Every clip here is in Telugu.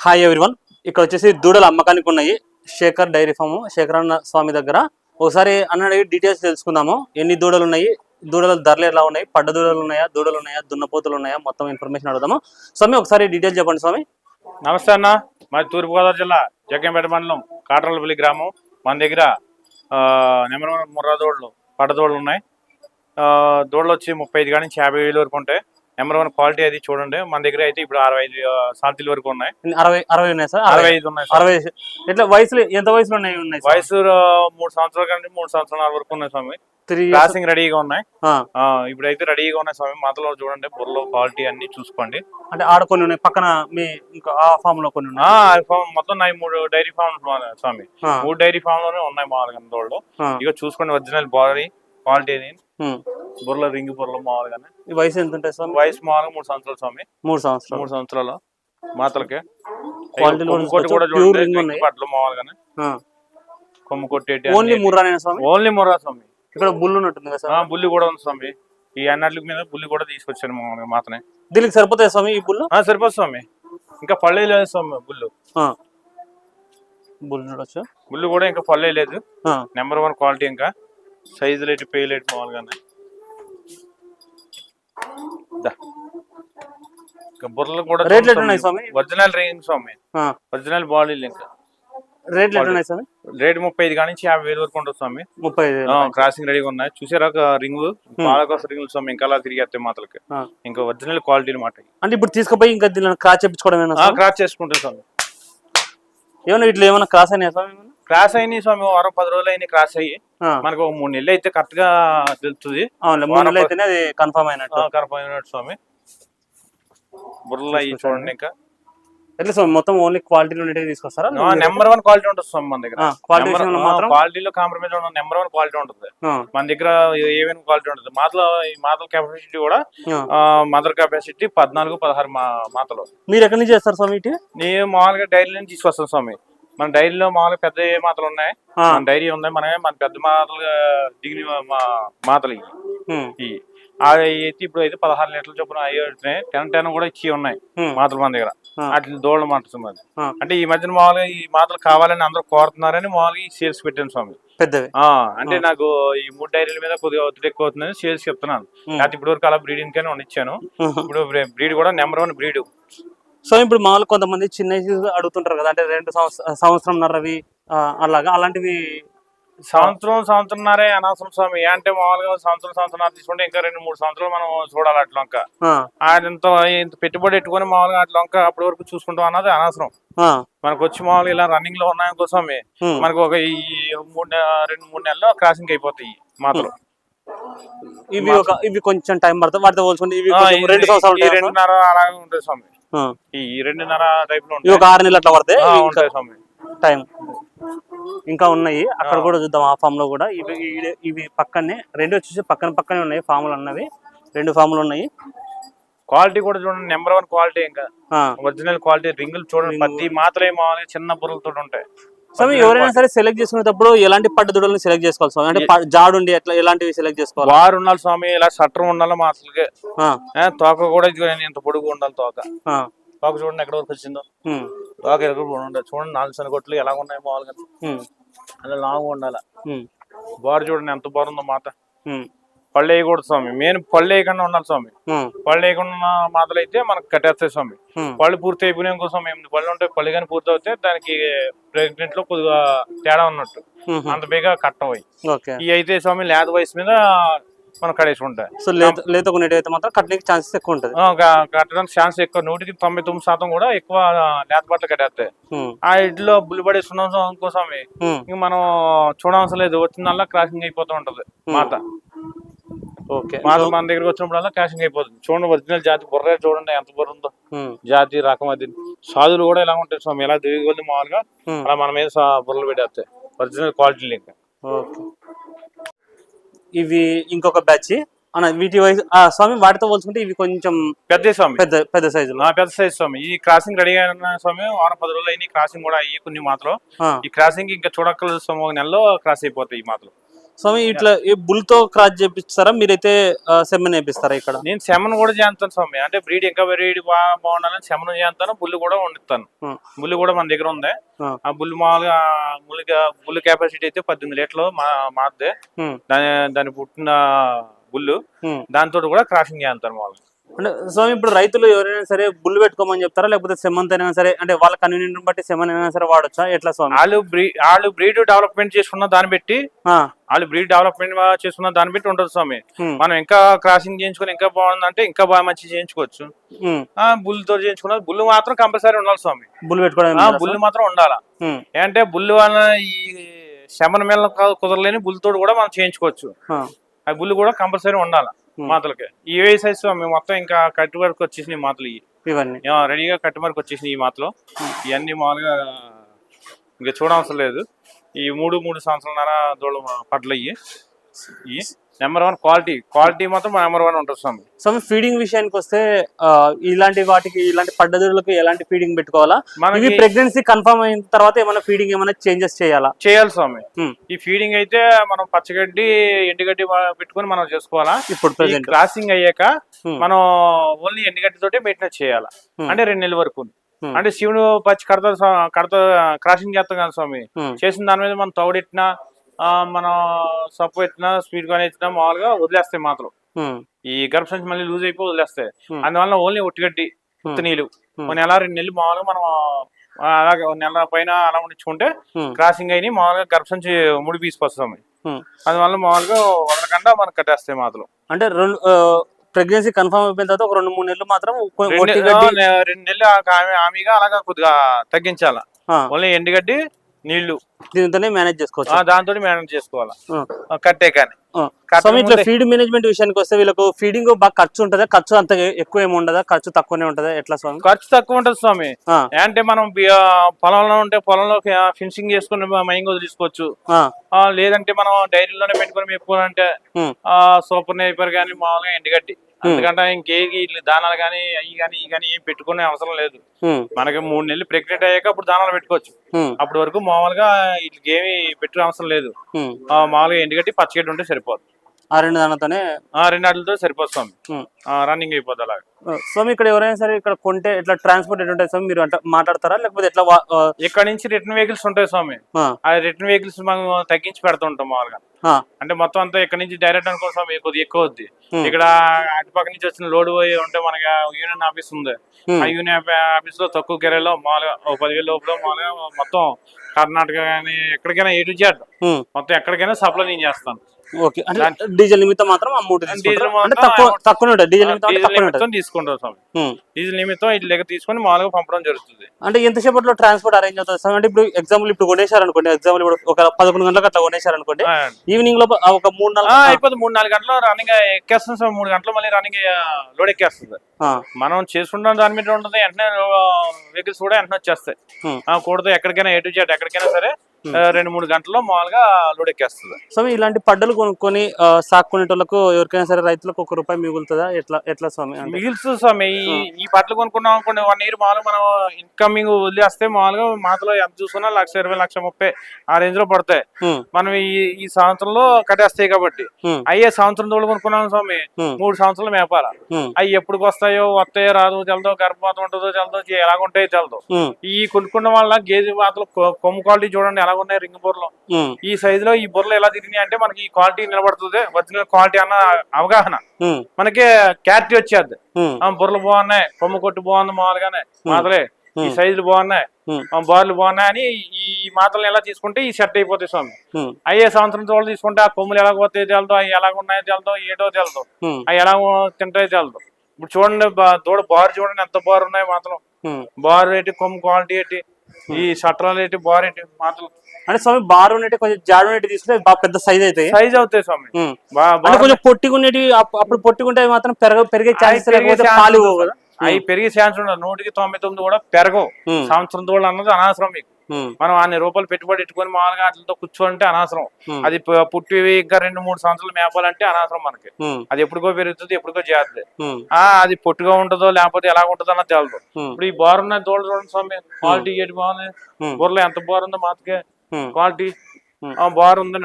హాయ్ ఎవ్రీవన్ ఇక్కడ వచ్చేసి దూడలు అమ్మకానికి ఉన్నాయి. శేఖర్ డైరీ ఫామ్ శేఖర్ అన్న స్వామి దగ్గర. ఒకసారి అన్న అడిగి డీటెయిల్స్ తెలుసుకుందాము. ఎన్ని దూడలు ఉన్నాయి? దూడల ధరలు ఎలా ఉన్నాయి? పడ్డ దూడలు ఉన్నాయా? దూడలు ఉన్నాయా? దున్నపోతులు ఉన్నాయా? మొత్తం ఇన్ఫర్మేషన్ అడుగుదాము. స్వామి ఒకసారి డీటెయిల్స్ చెప్పండి స్వామి. నమస్తే అన్న. మాది తూర్పుగోదావరి జిల్లా జగ్గంపేట మండలం కాటరలపల్లి గ్రామం. మన దగ్గర ఆ, నెంబర్ వన్ ముర్రా దూడలు పడ్డ దూడలు ఉన్నాయి. ఆ, వచ్చి ముప్పై ఐదు కానీ నుంచి యాభై వేలు వరకు ఉంటాయి. నెంబర్ వన్ క్వాలిటీ అది చూడండి. మన దగ్గర అయితే ఇప్పుడు అరవై ఐదు సాల్తీల వరకు ఉన్నాయి. అరవై అరవై ఉన్నాయి సార్? అరవై. ఐదు ఉన్నాయి. అరవై ఎట్లా వయసులో ఎంత వయసులో ఉన్నాయి ఉన్నాయి? వయసు మూడు సంవత్సరాల కంటే మూడు సంవత్సరాల వరకు ఉన్నాయి స్వామి. క్రాసింగ్ రెడీగా ఉన్నాయి. ఆ, ఇప్పుడైతే రెడీగా ఉన్నాయి స్వామి. మాతలో చూడండి బుర్రలో క్వాలిటీ అన్ని చూసుకోండి. అంటే ఆడ కొన్ని ఉన్నాయి పక్కన మీ ఇంకా ఆ ఫామ్లో కొన్ని ఉన్నాయి. ఆ, ఫామ్ మొత్తం నాయి మూడు డైరీ ఫామ్ స్వామి. మూడు డైరీ ఫామ్లోనే ఉన్నాయి మామూలుగా ఇక చూసుకోండి ఒరిజినల్ బాడీ ఉమ్. బుర్రలో రింగ్ బుర్రలో మామూలుగానే ఈ వయసు ఎంత ఉంటుంది స్వామి వయసు మామూలుగా మూడు సంవత్సరాలు స్వామి. మూడు సంవత్సరాలు. మూడు సంవత్సరాలు. మాతలకి. Quality కూడా చూడండి. పట్లు మామూలుగానే. కొమ్ము కొట్టేటి ఓన్లీ ముర్రానేనా స్వామి? ఓన్లీ ముర్రా స్వామి. ఇక్కడ బుల్ ఉన్నట్టుంది కదా సార్ బుల్లి కూడా ఉంది స్వామి. ఈ అన్నట్ల మీద బుల్లి కూడా తీసుకొచ్చాను మామూలుగా మాత్రమే. దీనికి సరిపోతాయి స్వామి ఈ బుల్ ఆ, సరిపోదు స్వామి. ఇంకా పళ్ళే లేదు స్వామి బుల్లు. బుల్ చూడొచ్చు? బుల్లు కూడా ఇంకా పళ్ళే లేదు. నెంబర్ వన్ క్వాలిటీ ఇంకా. సైజు లేట్ పే లేట్ మామూలుగానే. ఇంకా బుర్రలు కూడా రేట్లు ఎట్లున్నాయి స్వామి? ఒరిజినల్ రింగ్ స్వామి. ఒరిజినల్ బాడీ లింక్ రేట్లు ఎట్లున్నాయి స్వామి? రేట్ ముప్పై ఐదు కానీ నుంచి యాభై వేలు వరకు ఉంటుంది స్వామి. ముప్పై ఐదు. క్రాసింగ్ రెడీగా ఉన్నాయి. చూసారా రింగ్? పాలకోస రింగులు స్వామి. ఇంకా అలా తిరిగేస్తాయి మాతలకి ఆ. ఇంకా ఒరిజినల్ క్వాలిటీ అనమాట అంటే ఇప్పుడు తీసుకుపోయి ఇంకా దీనిని క్రాస్ చేయించుకోవడం క్రాస్ చేసుకుంటాం స్వామి. ఏమన్నా ఇట్లా ఏమైనా క్రాస్ అయినాయా స్వామి? క్రాస్ అయినాయి స్వామి. వారం పది రోజులు అయినాయి క్రాస్ అయ్యి. మనకు ఒక మూడు నెలలు అయితే కరెక్ట్గా తెలుస్తుంది. మూడు నెలలు అయితేనే అది కన్ఫర్మ్ అయినట్టు. కరపైనట్టు స్వామి. బుర్రలు అయ్యి చూడండి ఇంకా. ఎట్లా స్వామి మొత్తం ఓన్లీ క్వాలిటీ ఉండేవి తీసుకొస్తారా? నెంబర్ వన్ క్వాలిటీ ఉంటుంది స్వామి మన దగ్గర. క్వాలిటీలో కాంప్రమైజ్ ఉండదు. నెంబర్ వన్ క్వాలిటీ ఉంటుంది. మన దగ్గర ఏమైనా క్వాలిటీ ఉంటుంది. మాతలో ఈ మాతల కెపాసిటీ కూడా. మదర్ కెపాసిటీ పద్నాలుగు పదహారు మాతలు మీరు ఎక్కడి నుంచి చేస్తారు స్వామి నేను మామూలుగా డైరీ నుంచి తీసుకొస్తాను స్వామి. మన డైరీలో మామూలుగా పెద్ద ఏ మాతలు ఉన్నాయి? మన డైరీ ఉన్నాయి మనమే మన పెద్ద మాతలు దిగిన మా మాతలు ఇవి. అయితే ఇప్పుడు అయితే పదహారు లీటర్ల చొప్పున అయ్యి వచ్చినాయి టెన్ టెన్ కూడా ఇచ్చి ఉన్నాయి మాతలు మన దగ్గర. అట్లా దోళ్ళ మాట స్వామి. అంటే ఈ మధ్యన మామూలుగా ఈ మాటలు కావాలని అందరూ కోరుతున్నారని మామూలుగా ఈ సేల్స్ పెట్టాను స్వామి. పెద్దవి. అంటే నాకు ఈ మూడు డైరీల మీద కొద్దిగా ఒత్తిడి ఎక్కువ అవుతుందని సేల్స్ చెప్తున్నాను. లేకపోతే ఇప్పుడు వరకు అలా బ్రీడింగ్ కానీ ఇచ్చాను ఉహు. ఇప్పుడు బ్రీడ్ కూడా నెంబర్ వన్ బ్రీడ్. సో ఇప్పుడు మామూలు కొంతమంది చిన్న అడుగుతుంటారు కదా అంటే రెండు సంవత్సరం సంవత్సరంన్నరవి అలాగా అలాంటివి సంవత్సరం సంవత్సరంన్నరే అనవసరం స్వామి. అంటే మామూలుగా సంవత్సరం సంవత్సరం తీసుకుంటే ఇంకా రెండు మూడు సంవత్సరాలు మనం చూడాలి అట్లా ఆ, ఇంత ఇంత పెట్టుబడి పెట్టుకొని మామూలుగా అట్లా అప్పటి వరకు చూసుకుంటాం అన్నది అనవసరం. మనకు వచ్చి మామూలుగా ఇలా రన్నింగ్లో ఉన్నాయని కోసమే ఉమ్. మనకు ఒక ఈ మూడు రెండు మూడు నెలల్లో క్రాసింగ్ అయిపోతాయి మాత్రం. ఇవి ఒక ఇవి కొంచెం టైం పడుతుంది వాటితో పోల్చుకుంటే ఇవి రెండు సంవత్సరాలు స్వామి? రెండున్నర అలాగే ఉంటుంది స్వామి. ఈ ఈ రెండున్నర టైప్లో ఒక ఆరు నెలలు అట్లా పడతాయి టైం. ఇంకా ఉన్నాయి. అక్కడ కూడా చూద్దాం ఆ ఫామ్లో కూడా. ఇవి ఇవి- పక్కనే రెండు వచ్చేసి పక్కన పక్కనే ఉన్నాయి ఫాములు అన్నవి. రెండు ఫాములు ఉన్నాయి. క్వాలిటీ కూడా చూడండి నెంబర్ వన్ క్వాలిటీ ఇంకా. ఒరిజినల్ క్వాలిటీ రింగులు చూడండి ప్రతి మాత్రమే చిన్న బుర్రలతో ఉంటాయి. స్వామి ఎవరైనా సరే సెలెక్ట్ చేసుకునేటప్పుడు ఎలాంటి పట్టు దుడలను సెలెక్ట్ చేసుకోవాలి స్వామి? అంటే జాడుండి ఎట్లా ఎలాంటివి సెలెక్ట్ చేసుకోవాలి? వారు ఉండాలి స్వామి ఇలా షట్టర్ ఉండాలి మా అసలుకే. తోక కూడా ఇంత పొడుగు ఉండాలి తోక. తోక చూడండి ఎక్కడ వరకు వచ్చిందో. తోక ఎక్కడ ఉండాలి చూడండి నాలుగు శనగొట్లు ఎలా ఉన్నాయి మామూలుగా. అలా లాంగ్ ఉండాలి. బారు చూడండి ఎంత మాత ఉమ్, పళ్ళు వేయకూడదు స్వామి. మెయిన్ పళ్ళు వేయకుండా ఉండాలి స్వామి. పళ్ళు వేయకుండా మాతలు అయితే మనకు కట్టేస్తాయి స్వామి. పళ్ళు పూర్తి అయిపోయిన కోసం ఎనిమిది పళ్ళు ఉంటాయి. పళ్ళు కానీ పూర్తి అవుతే దానికి ప్రెగ్నెంట్లో కొద్దిగా తేడా ఉన్నట్టు. అంత బేగా కట్టవయి ఈ అయితే స్వామి లేత వయసు మీద మనం కడేసుకుంటాయి సో లేత మాత్రం కట్టడానికి ఛాన్సెస్ ఎక్కువ ఉంటుంది. కట్టడానికి ఛాన్స్ ఎక్కువ. నూటికి తొంభై తొమ్మిది శాతం కూడా ఎక్కువ లేత బట్టలు కట్టేస్తాయి. ఆ ఇంట్లో బుల్లి పడేస్తున్నాం కోసం ఉమ్, ఇంక మనం చూడవలసిన లేదు. వచ్చిందల్లా క్రాసింగ్ అయిపోతూ ఉంటది. మాత ఓకే. మన దగ్గరికి వచ్చినప్పుడల్లా క్రాసింగ్ అయిపోతుంది. చూడండి ఒరిజినల్ జాతి బుర్ర చూడండి ఎంత బుర్ర ఉందో. జాతి రకం అది. సాధులు కూడా ఎలా ఉంటాయి స్వామి. ఎలా దిగుతుంది మామూలుగా అలా మన మీద బుర్రలు పెట్టేస్తాయి ఒరిజినల్ క్వాలిటీ లింక్ ఓకే. ఇవి ఇంకొక బ్యాచ్ అన్న వీటి వయసు ఆ, స్వామి వాటితో పోల్చుకుంటే ఇవి కొంచెం పెద్ద స్వామి. పెద్ద పెద్ద సైజులో నా పెద్ద సైజ్ స్వామి. ఈ క్రాసింగ్ రెడీ అయిన స్వామి వారం పది రోజులు అయినాయి. క్రాసింగ్ కూడా అయ్యి కొన్ని మాత్రం ఈ క్రాసింగ్ ఇంకా చూడక్కర్లేదు స్వామి. ఒక నెలలో క్రాస్ అయిపోతాయి ఈ మాత్రం స్వామి ఇట్లా ఈ బుల్తో క్రాస్ చేపిస్తారా మీరైతే సెమెన్ వేపిస్తారా ఇక్కడ నేను శమన్ కూడా చేస్తాను స్వామి అంటే బ్రీడ్ ఇంకా బ్రీడ్ బాగా బాగుండాలని శమన్ చేస్తాను బుల్లు కూడా వండిస్తాను ఉం. బుల్లు కూడా మన దగ్గర ఉంది ఆ. బుల్లు మామూలుగా బుల్ బుల్ కెపాసిటీ అయితే పద్దెనిమిది లీటర్లు మారుదే. దాని దాని పుట్టిన బుల్లు. దాంతో కూడా క్రాసింగ్ చేస్తాను మామూలుగా అంటే స్వామి ఇప్పుడు రైతులు ఎవరైనా సరే బుల్ పెట్టుకోమని చెప్తారా? లేకపోతే సెమంత్ అయినా సరే అంటే వాళ్ళ కన్వీనియంట్ బట్టి సెమన్ అయినా సరే వాడొచ్చా? ఎట్లా స్వామి? వాళ్ళు బ్రీ వాళ్ళు బ్రీడ్ డెవలప్మెంట్ చేసుకున్న దాన్ని బట్టి ఆ, వాళ్ళు బ్రీడ్ డెవలప్మెంట్ చేసుకున్న దాన్ని బట్టి ఉంటుంది స్వామి. మనం ఇంకా క్రాసింగ్ చేయించుకుని ఇంకా బాగుందంటే ఇంకా బాగా మంచి చేయించుకోవచ్చు. ఆ బుల్తో చేయించుకున్న బుల్ మాత్రం కంపల్సరీ ఉండాలి స్వామి. బుల్ పెట్టుకోవడం ఆ బుల్ మాత్రం ఉండాలా. ఏంటంటే బుల్ వలన ఈ శమన మేళ కుదరలేని బుల్ తోడు కూడా మనం చేయించుకోవచ్చు. ఆ, ఆ బుల్ కూడా కంపల్సరీ ఉండాలి. మాతలకి ఈ సైజ్ మేము మొత్తం ఇంకా కట్టు వరకు వచ్చేసినాయి మాతలు ఇవి. ఇవన్నీ. రెడీగా కట్టు వరకు వచ్చేసినాయి ఈ మాతలు ఇవన్నీ మామూలుగా ఇంకా చూడవసరం లేదు. ఈ మూడు మూడు సంవత్సరాల దూడ ఇవి. ఇవి. నెంబర్ వన్ క్వాలిటీ క్వాలిటీ మాత్రం నెంబర్ వన్ ఉంటుంది స్వామి. స్వామి ఫీడింగ్ విషయానికి వస్తే ఇలాంటి వాటికి ఇలాంటి పడ్డదులకు ఎలాంటి ఫీడింగ్ పెట్టుకోవాలా? మనకి ప్రెగ్నెన్సీ కన్ఫర్మ్ అయిన తర్వాత ఏమైనా ఫీడింగ్ ఏమైనా చేంజెస్ చేయాలా? చేయాలి స్వామి. ఉం. ఈ ఫీడింగ్ అయితే మనం పచ్చగడ్డి ఎండుగడ్డి పెట్టుకొని మనం చేసుకోవాలా? ఇప్పుడు క్రాసింగ్ అయ్యాక Hmm. మనం ఓన్లీ ఎండుగడ్డి తోటి మెయింటెనెన్స్ చేయాలి? Hmm. అంటే రెండు నెలల వరకు. Hmm. అంటే శివుడు పచ్చి కడత కడత క్రాసింగ్ చేస్తాం కదా స్వామి. చేసిన దాని మీద మనం తౌడెట్టినా మనం సప్పు ఎత్తినా స్పీడ్ గానే ఎత్తినా మామూలుగా వదిలేస్తాయి మాత్రం. ఈ గర్భసంచి మళ్ళీ లూజ్ అయిపోయి వదిలేస్తాయి. అందువల్ల ఓన్లీ ఒట్టిగడ్డి ఉత్త నీళ్ళు. నెల రెండు నెలలు మామూలుగా మనం అలాగే నెల పైన అలా ఉండించుకుంటే క్రాసింగ్ అయిన మామూలుగా గర్భసంచి ముడి పీసుకొస్తాం అందువల్ల మామూలుగా వదలకుండా మనకు కట్టేస్తాయి మాత్రం. అంటే రెండు ప్రెగ్నెన్సీ కన్ఫర్మ్ అయిపోయిన తర్వాత ఒక రెండు మూడు నెలలు మాత్రం రెండు నెలలు ఆ కా- హామీగా అలాగా కొద్దిగా తగ్గించాల. ఓన్లీ ఎండుగడ్డి నీళ్ళు. దీనితోనే మేనేజ్ చేసుకోవచ్చు. ఆ, దాంతో మేనేజ్ చేసుకోవాలా? కట్టే కానీ. ఇట్లా ఫీడ్ మేనేజ్మెంట్ విషయానికి వస్తే వీళ్ళకు ఫీడింగ్ బాగా ఖర్చు ఉంటుందా? ఖర్చు అంత ఎక్కువ ఏమి ఉండదా? ఖర్చు తక్కువనే ఉంటుందా? ఎట్లా స్వామి? ఖర్చు తక్కువ ఉంటుంది స్వామి. అంటే మనం పొలంలో ఉంటే పొలంలో ఫినిషింగ్ చేసుకుని మైంగ్ ఆ, లేదంటే మనం డైరీలోనే పెట్టుకొని మెప్పుకోవాలంటే సూపర్ నేపర్ కానీ మామూలుగా ఎండుగడ్డి ఎందుకంటే ఇంకే ఇట్లా దానాలు కానీ అవి కానీ ఇవి కానీ ఏం పెట్టుకునే అవసరం లేదు. మనకి మూడు నెలలు ప్రెగ్నెంట్ అయ్యాక అప్పుడు దానాలు పెట్టుకోవచ్చు. అప్పటి వరకు మామూలుగా వీటికి ఏమి పెట్టే అవసరం లేదు. మామూలుగా ఎండుగడ్డి పచ్చగడ్డి ఉంటే సరిపోదు. ఆ రెండు దానితోనే ఆ రెండు అడ్లతో సరిపోతుంది. రన్నింగ్ అయిపోద్ది అలాగా. స్వామి ఇక్కడ ఎవరైనా సరే ఇక్కడ కొంటే ఇట్లా ట్రాన్స్పోర్ట్ ఎట్లా ఉంటుంది స్వామి? మీరు అంటే మాట్లాడతారా? లేకపోతే ఎట్లా ఇక్కడ నుంచి రిటర్న్ వెహికల్స్ ఉంటాయి స్వామి. ఆ, రిటర్న్ వెహికల్స్ మనం తగ్గించి పెడుతుంటాం మామూలుగా. అంటే మొత్తం అంతా ఇక్కడ నుంచి డైరెక్ట్ అనుకో స్వామి కొద్దిగా ఎక్కువ అవుద్ది. ఉమ్, ఇక్కడ అటుపక్క నుంచి వచ్చిన లోడ్ పోయి ఉంటే మనకి యూనియన్ ఆఫీస్ ఉంది. ఆ యూనియన్ ఆఫీస్లో తక్కువ కిరాయిలో మామూలుగా పదివేల లోపల మామూలుగా మొత్తం కర్ణాటక కానీ ఎక్కడికైనా ఏ టు జెడ్. మొత్తం ఎక్కడికైనా సప్లై నేను చేస్తాను. ఓకే. అంటే డీజిల్ నిమిత్తం మాత్రం అమౌంట్ డీజిల్ తీసుకుంటారా? అంటే తక్కువ amount- తక్కువ ఉంటుంది డీజిల్ నిమిత్తం అంటే డీజిల్ తక్కువ ఉంటుంది నిమిత్తం తీసుకుంటాం స్వామి. డీజిల్ నిమిత్తం ఇటు లెక్క తీసుకొని మామూలుగా పంపడం జరుగుతుంది. అంటే ఎంతసేపట్లో ట్రాన్స్పోర్ట్ అరేంజ్ అవుతుంది? సార్ అంటే ఇప్పుడు ఎగ్జాంపుల్ ఇప్పుడు కొనేశారు అనుకోండి ఎగ్జాంపుల్ ఇప్పుడు ఒక పదకొండు గంటలకు అట్లా కొనేశారు అనుకోండి ఈవినింగ్లో ఒక మూడు నాలుగు అయిపోతుంది. మూడు నాలుగు గంటలు రన్నింగ్ ఎక్కేస్తుంది సార్ మూడు గంటలు మళ్ళీ రన్నింగ్ లోడ్ ఎక్కేస్తుంది. మనం చేసుకుంటాం దాని మీద ఉంటుంది. వెంటనే వెహికల్స్ కూడా వెంటనే వచ్చేస్తాయి. కూడదు ఎక్కడికైనా ఎటు జెడ్ ఎక్కడికైనా సరే రెండు మూడు గంటల్లో మామూలుగా లోడ్ ఎక్కేస్తుంది సో ఇలాంటి పడ్డలు కొనుక్కొని సాక్కునేటోళ్ళకు ఎవరికైనా సరే రైతులకు ఒక రూపాయి మిగులుతుందా? ఎట్లా ఎట్లా స్వామి? మిగిల్స్ స్వామి ఈ ఈ బట్టలు కొనుక్కున్నాం అనుకోండి వన్ ఇయర్ మామూలుగా మనం ఇన్కమింగ్ వదిలేస్తే మామూలుగా మాతలో ఎంత చూసుకున్నా లక్ష ఇరవై లక్ష ముప్పై ఆ రేంజ్లో పడతాయి మనం ఈ ఈ సంవత్సరంలో కట్టేస్తాయి కాబట్టి. అయ్యే సంవత్సరం తోడు కొనుక్కున్నాం స్వామి మూడు సంవత్సరాలు మేపాల. అవి ఎప్పుడు వస్తాయో వస్తాయో రాదు తెలదో గర్భపాతం ఉంటుందో తెలదో ఎలాగుంటాయో ఉమ్, ఈ కొనుక్కున్న వాళ్ళ గేదె మాతలు కొమ్ము క్వాలిటీ చూడండి ఎలా ఉన్నాయి రింగ్ బుర్రలో. ఈ సైజు లో ఈ బుర్రలు ఎలా తిరిగినాయి అంటే మనకి ఈ క్వాలిటీ నిలబడుతుంది. ఒరిజినల్ క్వాలిటీ అన్న అవగాహన. మనకి క్లారిటీ వచ్చేది. బుర్రలు బాగున్నాయి. కొమ్ము కొట్టు బాగుంది మామూలుగానే. మాతలే ఈ. సైజులు బాగున్నాయి. బార్లు బాగున్నాయి అని ఈ మాతలను ఎలా తీసుకుంటే ఈ సెట్ అయిపోతాయి స్వామి. అయ్యే సంవత్సరం తోడు తీసుకుంటే ఆ కొమ్ములు ఎలా పోతాయి తెలదు అవి ఎలా ఉన్నాయో తెలదు ఏటో తెలదు. అవి ఎలా తింటాయో తెలదు. ఇప్పుడు చూడండి దూడ బారు చూడండి ఎంత బారు ఉన్నాయి మాత్రం. బారు ఏంటి కొమ్ము క్వాలిటీ ఏంటి? ఈ షట్రాలు ఏంటి బార్ ఏంటి మాత్రం అంటే స్వామి బార్ ఉన్నట్టు కొంచెం జాడు ఉన్నట్టు తీసుకుంటే బాగా పెద్ద సైజ్ అవుతాయి. సైజ్ అవుతాయి స్వామి. అంటే కొంచెం పొట్టిగా ఉండేటి అప్- అప్పుడు పొట్టిగా ఉంటే మాత్రం పెరగ పెరిగే ఛాన్సెస్ పెరిగే లేకపోతే ఛాన్స్ పాలు కదా. అవి పెరిగే ఛాన్స్ ఉండదు నూటికి తొంభై తొమ్మిది కూడా పెరగవు. సంవత్సరం తోడు అన్నది అనవసరం మీకు. మనం అన్ని రూపాయలు పెట్టుబడి పెట్టుకొని మామూలుగా వాటితో కూర్చోంటే అనవసరం. అది ప- పుట్టివి ఇంకా రెండు మూడు సంవత్సరాలు మేపాలంటే అనవసరం మనకి. అది ఎప్పుడుకో పెరుగుతుంది ఎప్పుడుకో చేస్తుంది ఆ అది పొట్టుగా ఉంటుందో లేకపోతే ఎలా ఉంటుందో అన్నది తెలదు ఇప్పుడు ఈ బోర్ ఉన్న దూడ చూడండి స్వామి. క్వాలిటీ ఏంటి బాగుంది ఉమ్, బుర్రలో ఎంత బోర్ ఉందో మాతకే. క్వాలిటీ. ఆ, బార్ ఉంది.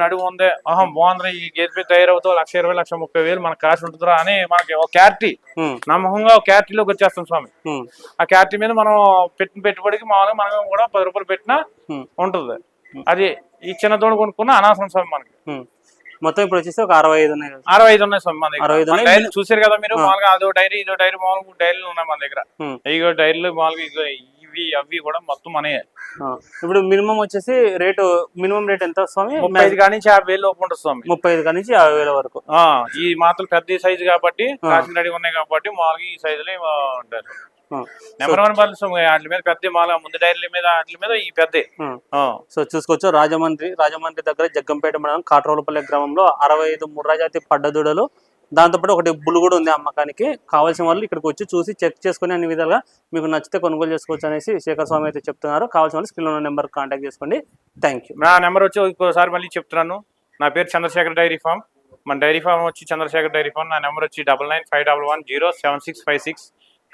ఆహా బాగుంది. ఈ గేదె తయారవుతావు లక్ష ఇరవై లక్ష ముప్పై వేలు మనకు కాసి ఉంటుందిరా అని మనకి ఒక క్యారిటీ నమ్మకంగా ఒక క్యారిటీలోకి వచ్చేస్తాం స్వామి. ఆ క్యారిటీ మీద మనం పెట్టిన పెట్టుబడికి మామూలుగా మనం కూడా పది రూపాయలు పెట్టినా ఉంటుంది. అది ఈ చిన్న తోడు కొనుక్కున్న అనవసరం స్వామి మనకి. మొత్తం ఇప్పుడు వచ్చేసి ఒక అరవై ఐదు ఉన్నాయి. అరవై ఐదు ఉన్నాయి స్వామి మన దగ్గర. చూసారు కదా మీరు. మామూలుగా అదో డైరీ ఇదో డైరీ మామూలుగా డైరీలు ఉన్నాయి మన దగ్గర. ఇగో డైరీలు మామూలుగా ఇగో ఇవి అవి కూడా మొత్తం మనయే. ఇప్పుడు మినిమం వచ్చేసి రేటు మినిమం రేట్ ఎంత స్వామి ముప్పై ఐదు కాడి నుంచి యాభై వేలు లోపు ఉంటుంది స్వామి ముప్పై ఐదు కాడి నుంచి యాభై వేల వరకు ఈ మాత్రం పెద్ద సైజు కాబట్టి. కాసిన రెడీ ఉన్నాయి కాబట్టి మామూలుగా ఈ సైజులో ఉంటారు. నెంబర్ వన్ బల్స్ వాటి మీద పెద్ద మామూలుగా ముందు డైరీల మీద వాటి మీద ఈ పెద్ద. సో చూసుకోవచ్చు రాజమండ్రి రాజమండ్రి దగ్గర జగ్గంపేట మండలం కాట్రోలపల్లి గ్రామంలో అరవై ఐదు ముర్రాజాతి పడ్డదూడలు దాంతోపాటు ఒకటి బుల్ కూడా ఉంది అమ్మకానికి. కావాల్సిన వాళ్ళు ఇక్కడికి వచ్చి చూసి చెక్ చేసుకుని అన్ని విధాలుగా మీకు నచ్చితే కొనుగోలు చేసుకోవచ్చు అనేసి శేఖర్ స్వామి అయితే చెప్తున్నారు. కావాల్సిన వాళ్ళు స్క్రీన్ ఉన్న నెంబర్ కాంటాక్ట్ చేసుకోండి. థ్యాంక్ యూ నా నెంబర్ వచ్చి ఒకసారి మళ్ళీ చెప్తున్నాను. నా పేరు చంద్రశేఖర్ డైరీ ఫామ్. మన డైరీ ఫామ్ వచ్చి చంద్రశేఖర్ డైరీ ఫామ్. నా నెంబర్ వచ్చి double nine five double one zero seven six five six.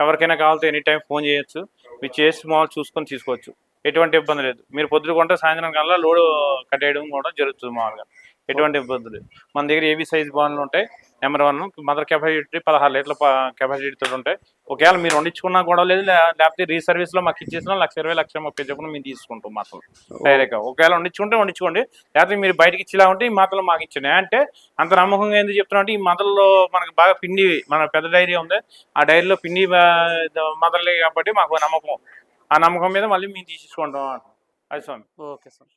ఎవరికైనా కావాలంటే ఎనీ టైం ఫోన్ చేయొచ్చు. మీరు చేసి మామూలు చూసుకొని తీసుకోవచ్చు. ఎటువంటి ఇబ్బంది లేదు. మీరు పొద్దున కొంటే సాయంత్రం కల్లా లోడ్ కట్టేయడం కూడా జరుగుతుంది మామూలుగా. ఎటువంటి ఇబ్బంది లేదు. మన దగ్గర ఏవి సైజ్ బాన్లు ఉంటాయి? నెంబర్ వన్ మదర్ కెపాసిటీ పదహారు లీటర్ల కెపాసిటీతో ఉంటాయి ఒకవేళ మీరు వండించుకున్నా కూడా లేదు లేకపోతే రీసర్వీస్లో మాకు ఇచ్చేసినా లక్ష ఇరవై లక్ష ముప్పై చెప్పిన మేము తీసుకుంటాం మాత్రం. డైరెక్ట్గా. ఒకవేళ వండించుకుంటే వండించుకోండి లేకపోతే మీరు బయటకి ఇచ్చేలా ఉంటే ఈ మాత్రలు మాకు ఇచ్చండి అంటే అంత నమ్మకంగా ఎందుకు చెప్తున్నా అంటే ఈ మదల్లో మనకు బాగా పిండి మన పెద్ద డైరీ ఉంది ఆ డైరీలో పిండి మదర్లే కాబట్టి మాకు నమ్మకం. ఆ నమ్మకం మీద మళ్ళీ మేము తీసేసుకుంటాం అది స్వామి. Okay sir.